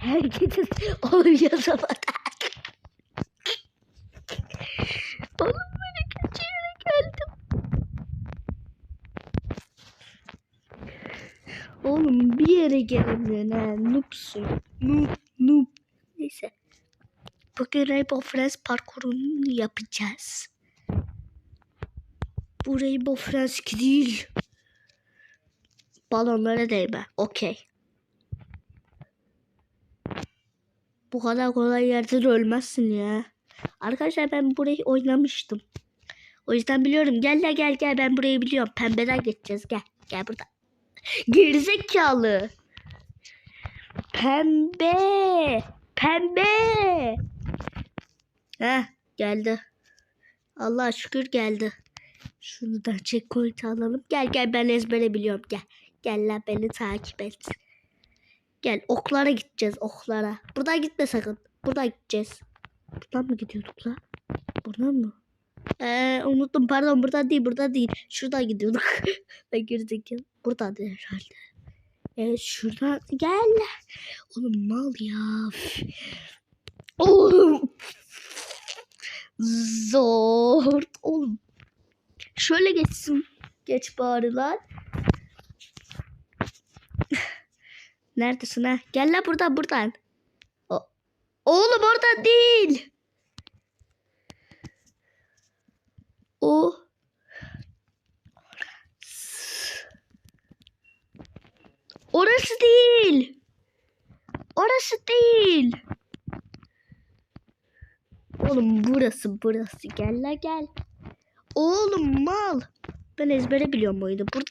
Herkesin oğlum yazamadı. Oğlum böyle kötü yere geldim. Oğlum bir yere gelemiyorsun ha. Noobsun. Noob, noob. Neyse. Bugün Rainbow Friends parkurunu yapacağız. Bu Rainbow Friends değil. Balonlara değme. Okey. Bu kadar kolay yerden ölmezsin ya. Arkadaşlar ben burayı oynamıştım. O yüzden biliyorum. Gel la gel gel ben burayı biliyorum. Pembeden geçeceğiz. Gel. Gel burada. Gerizekalı. Pembe. Pembe. Heh geldi. Allah şükür geldi. Şunu da checkpoint alalım. Gel gel ben ezbere biliyorum. Gel. Gel la beni takip et. Gel oklara gideceğiz oklara. Buradan gitme sakın. Buradan gideceğiz. Buradan mı gidiyorduk la? Buradan mı? Ee, unuttum pardon buradan değil buradan değil. Şuradan gidiyorduk. ben gerizekalı. Buradan değil herhalde. Evet şuradan gel. Oğlum mal ya. Oğlum. Zor. Oğlum. Şöyle geçsin. Geç bari lan. Neredesin ha? Gel la buradan buradan. O- Oğlum oradan değil. O. Orası değil. Orası değil. Oğlum burası burası. Gel la gel. Oğlum mal. Ben ezbere biliyorum oyunu. Burada.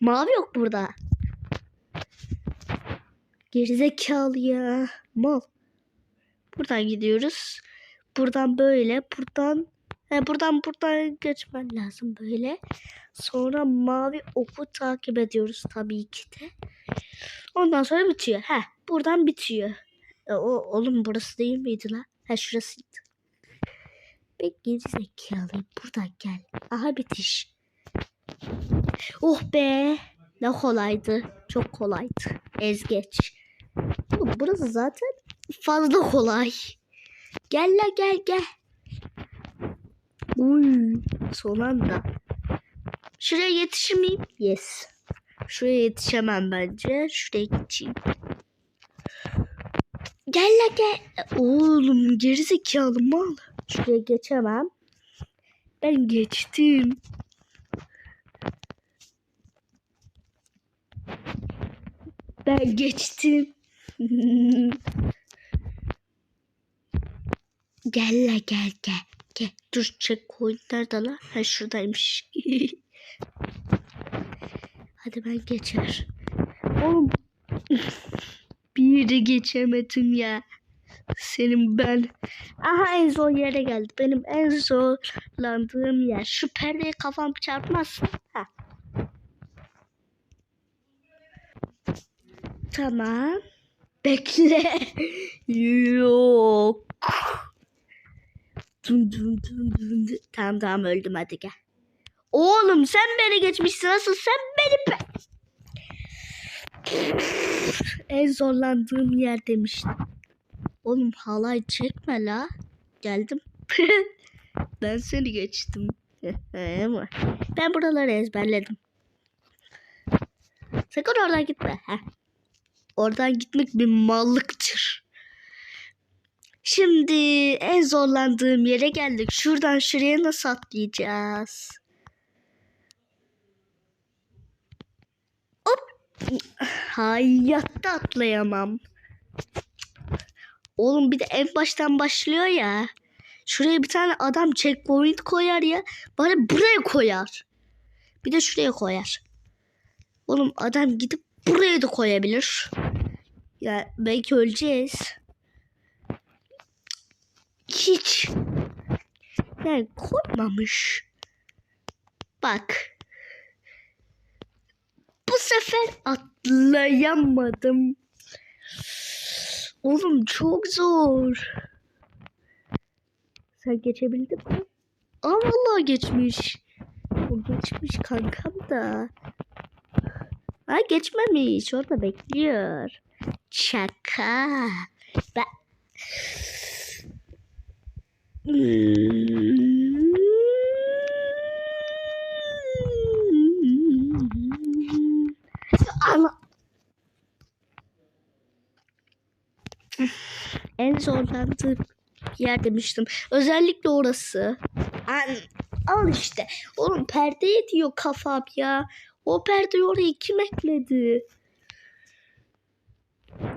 Mavi yok burada. Gerizekalı ya. Mal. Buradan gidiyoruz. Buradan böyle. Buradan. He, buradan buradan geçmen lazım böyle. Sonra mavi oku takip ediyoruz tabii ki de. Ondan sonra bitiyor. He, buradan bitiyor. E, o, oğlum burası değil miydi la? He şurasıydı. Ben gerizekalıyım. Buradan gel. Aha bitiş. Oh be. Ne kolaydı. Çok kolaydı. Ezgeç. Oğlum burası zaten fazla kolay. Gel la gel gel. Uy, son anda. Şuraya yetişir miyim? Yes. Şuraya yetişemem bence. Şuraya geçeyim. Gel la gel. Oğlum gerizekalı mal. Şuraya geçemem. Ben geçtim. Ben geçtim. gel la gel gel. Gel. Dur checkpoint nerede lan? Ha şuradaymış. Hadi ben geçer. Oğlum. Bir yere geçemedim ya. Senin ben. Aha en zor yere geldi. Benim en zorlandığım yer. Şu perdeye kafam çarpmaz. Ha. Tamam. Bekle. Yok. Dun dun dun dun. Tamam tamam öldüm hadi gel. Oğlum sen beni geçmişsin asıl sen beni be. en zorlandığım yer demiştim. Oğlum halay çekme la. Geldim. ben seni geçtim. Ben buraları ezberledim. Sakın oradan gitme. Heh. Oradan gitmek bir mallıktır. Şimdi en zorlandığım yere geldik. Şuradan şuraya nasıl atlayacağız? Hop. Hayatta atlayamam. Oğlum bir de en baştan başlıyor ya. Şuraya bir tane adam checkpoint koyar ya. Bari buraya koyar. Bir de şuraya koyar. Oğlum adam gidip buraya da koyabilir. Ya belki öleceğiz. Hiç. Yani koymamış. Bak. Bu sefer atlayamadım. Oğlum çok zor. Sen geçebildin mi? Aa vallahi geçmiş. O geçmiş kankam da. Ha geçmemiş. Orada bekliyor. Şaka. Ben... Ama en zorlandığım yer demiştim. Özellikle orası. An, al işte. Oğlum perdeye diyor kafam ya. O perdeyi oraya kim ekledi?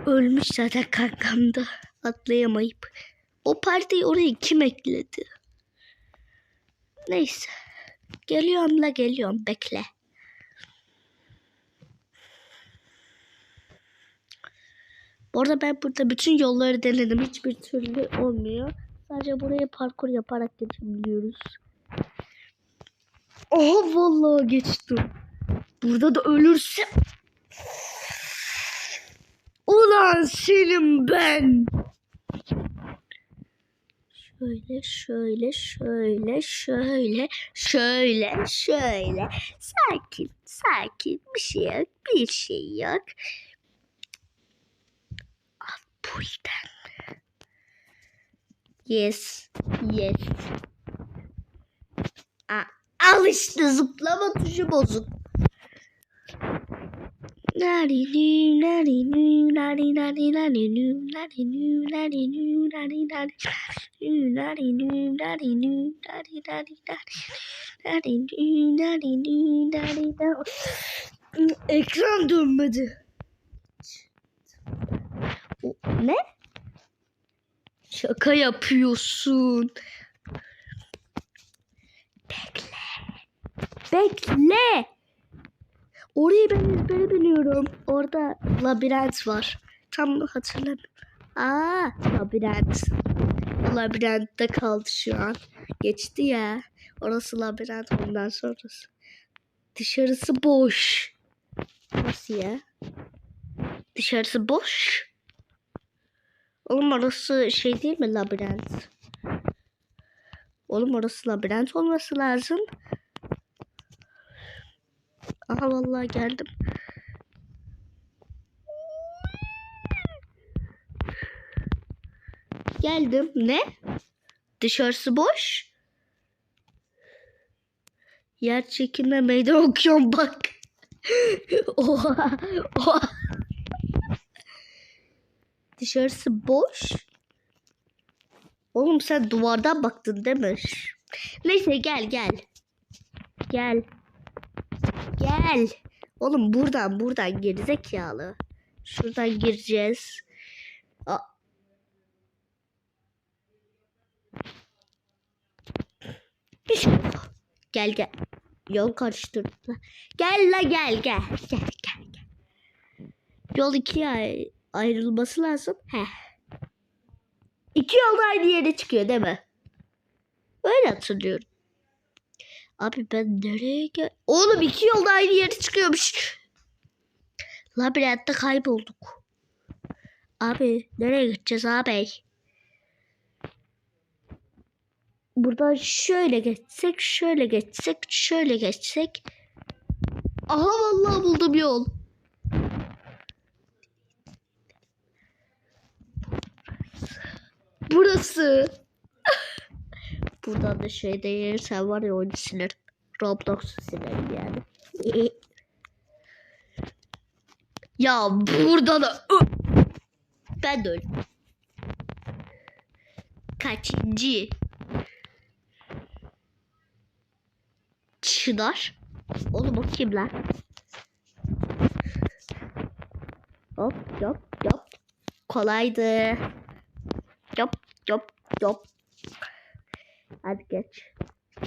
Ölmüş zaten kankam da atlayamayıp. O perdeyi oraya kim ekledi? Neyse. Geliyorum la geliyorum bekle. Bu arada ben burada bütün yolları denedim. Hiçbir türlü olmuyor. Sadece buraya parkur yaparak geçebiliyoruz. Aha vallahi geçtim. Burada da ölürsem. Ulan senin ben. Şöyle şöyle şöyle şöyle şöyle şöyle sakin sakin bir şey yok bir şey yok. Buradan. Yes. Yes. Aa, al işte zıplama tuşu bozuk. Ekran dönmedi. Ne? Şaka yapıyorsun. Bekle. Bekle. Orayı ben ezbere biliyorum. Orada labirent var. Tam hatırlamıyorum. Aa, labirent. Labirentte kaldı şu an. Geçti ya. Orası labirent ondan sonrası. Dışarısı boş. Nasıl ya? Dışarısı boş. Oğlum orası şey değil mi labirent? Oğlum orası labirent olması lazım. Aha vallahi geldim. Geldim. Ne? Dışarısı boş. Yer çekimine meydan okuyorum bak. oha. Oha. Dışarısı boş. Oğlum sen duvardan baktın mi? Neyse gel gel. Gel. Gel. Oğlum buradan buradan gerizekalı. Şuradan gireceğiz. Yok. Gel gel. Yol karıştırdı. Gel la gel gel. Gel gel gel. Yol ikiye ay- ayrılması lazım. Heh. İki yol da aynı yere çıkıyor değil mi? Öyle hatırlıyorum. Abi ben nereye gel... Oğlum iki yol da aynı yere çıkıyormuş. Labirentte kaybolduk. Abi nereye gideceğiz abi? Buradan şöyle geçsek, şöyle geçsek, şöyle geçsek. Aha vallahi buldum yol. Burası. Buradan da şey değil. Sen var ya oyunu silerim. Roblox'u silerim yani. ya burada da ben de öyle. Kaçıncı? Çınar. Oğlum o kim lan? Hop hop hop. Kolaydı. Hop hop hop. Hadi geç.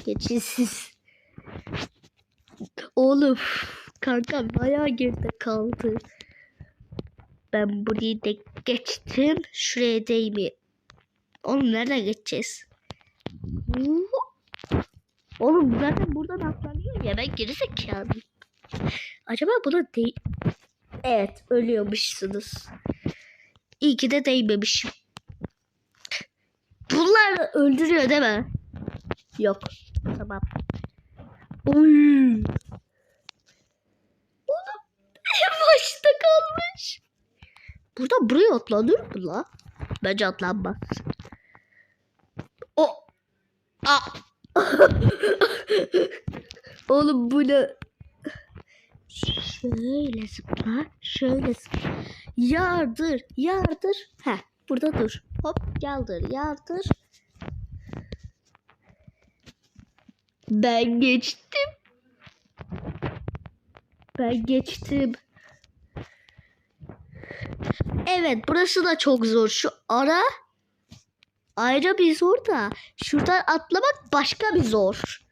Geçin siz. Oğlum kanka bayağı geride kaldı. Ben burayı da geçtim. Şuraya değmi. Oğlum nereden geçeceğiz? Oğlum zaten buradan atlanıyor ya ben geri zekalıyım. Acaba buna değil... Evet ölüyormuşsunuz. İyi ki de değmemişim. Bunlar öldürüyor değil mi? Yok. Tamam. Oy. Oğlum. kalmış. Burada buraya atlanır mı la? Bence atlanmaz. O. Aa. Oğlum bu ne? Şöyle zıpla, şöyle zıpla. Yardır, yardır. Heh, burada dur. Hop, yardır, yardır. Ben geçtim. Ben geçtim. Evet, burası da çok zor. Şu ara ayrı bir zor da şuradan atlamak başka bir zor.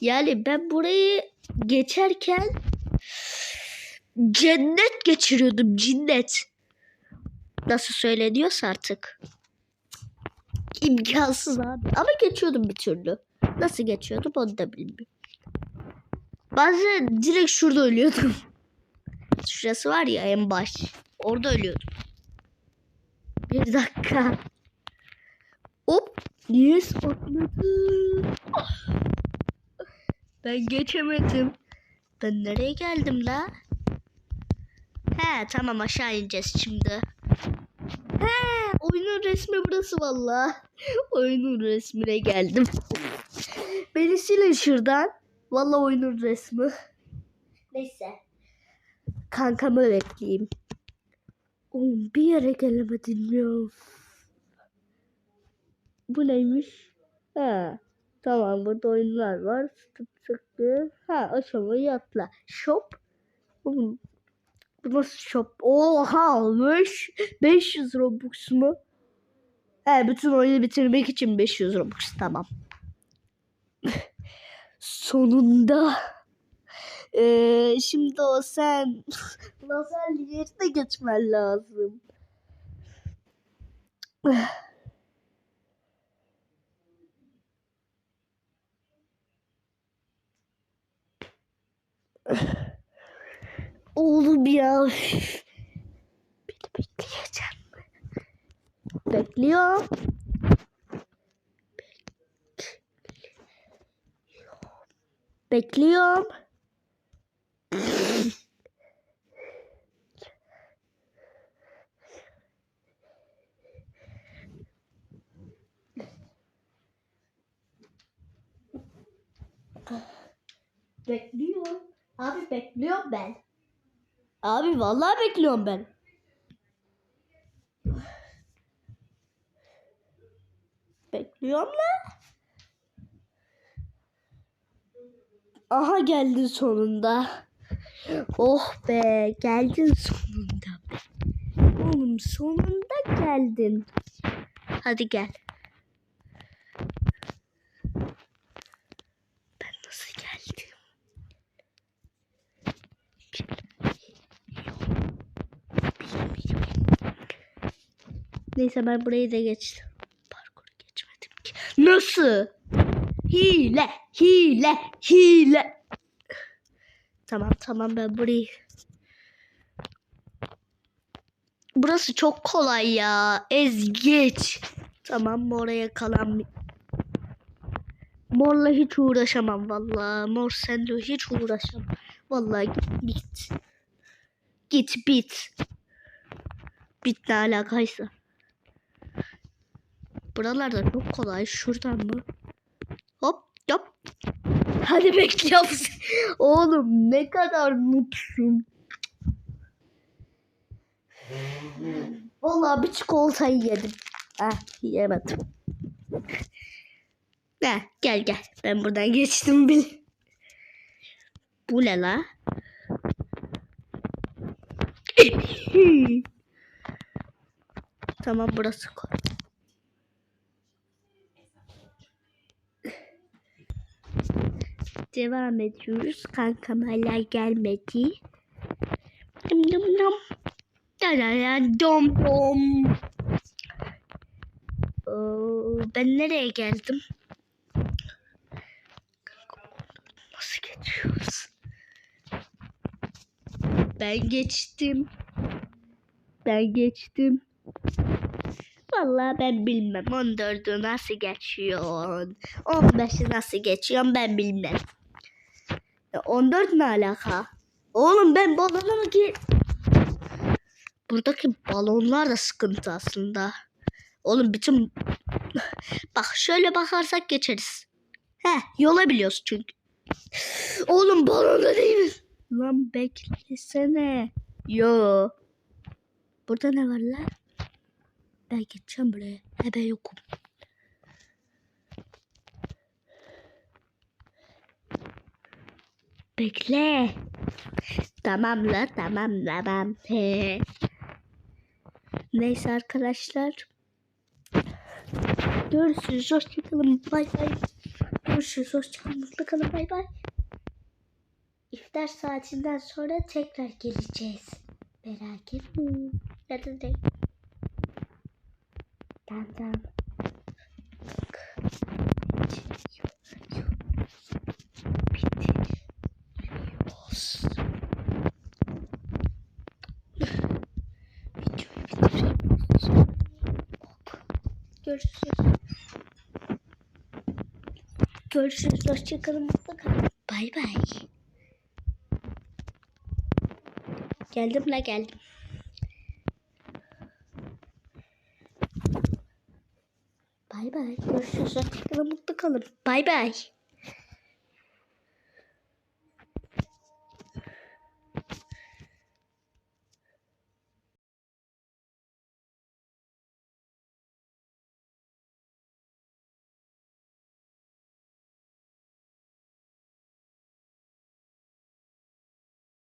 Yani ben burayı geçerken cennet geçiriyordum cennet. Nasıl söyleniyorsa artık. İmkansız abi. Ama geçiyordum bir türlü. Nasıl geçiyordum onu da bilmiyorum. Bazen direkt şurada ölüyordum. Şurası var ya en baş. Orada ölüyordum. Bir dakika. Hop. Yes atladım. Ben geçemedim. Ben nereye geldim la? He tamam aşağı ineceğiz şimdi. He oyunun resmi burası valla. oyunun resmine geldim. Beni silin şuradan. Valla oyunun resmi. Neyse. Kankamı bekleyeyim. Oğlum bir yere gelemedim ya. Bu neymiş? Ha. Tamam burada oyunlar var. Tık tık. Ha aşamayı atla. Shop. Oğlum, bu nasıl shop? Oha almış. 500 Robux mu? He bütün oyunu bitirmek için 500 Robux tamam. Sonunda. Ee, şimdi o sen lazer yerine geçmen lazım. Oğlum ya. De bekleyeceğim. Bekliyorum. Bekliyorum. Bekliyorum. Abi bekliyorum ben. Abi vallahi bekliyorum ben. Bekliyorum lan. Aha geldin sonunda. Oh be geldin sonunda. Oğlum sonunda geldin. Hadi gel. Neyse ben burayı da geçtim. Parkuru geçmedim ki. Nasıl? Hile, hile, hile. Tamam tamam ben burayı. Burası çok kolay ya. Ez geç. Tamam oraya kalan. Morla hiç uğraşamam vallahi. Mor senle hiç uğraşamam. Vallahi git bit. Git bit. Bit ne alakaysa. Buralarda çok kolay. Şuradan mı? Hop hop. Hadi bekliyorum. Oğlum ne kadar noobsun. Vallahi bir çikolatayı yedim. Ah yemedim. Ha, gel gel. Ben buradan geçtim bil. Bu ne la? tamam burası koy. Devam ediyoruz. Kankam hala gelmedi. Dım dım dım. Da da da dom dom. Ben nereye geldim? Nasıl geçiyoruz? Ben geçtim. Ben geçtim. Vallahi ben bilmem. 14'ü nasıl geçiyorsun? 15'i nasıl geçiyorsun ben bilmem. Ya 14 ne alaka? Oğlum ben balona mı gir? Buradaki balonlar da sıkıntı aslında. Oğlum bütün... Bak şöyle bakarsak geçeriz. He yola biliyoruz çünkü. Oğlum balonda değil mi? Lan beklesene. Yo. Burada ne var lan? Ben geçeceğim buraya. He yokum. Bekle. Tamam la tamam. Neyse arkadaşlar. Görüşürüz. Hoşçakalın. Bay bay. Görüşürüz. Hoşçakalın. Mutlu kalın. Bay bay. İftar saatinden sonra tekrar geleceğiz. Merak etmeyin. Hadi de. Tamam tamam. Görüşürüz. Görüşürüz. Hoşçakalın. Mutlu kalın. Bay bay. Geldim la geldim. Bay bay. Görüşürüz. Hoşçakalın. Mutlu kalın. Bay bay.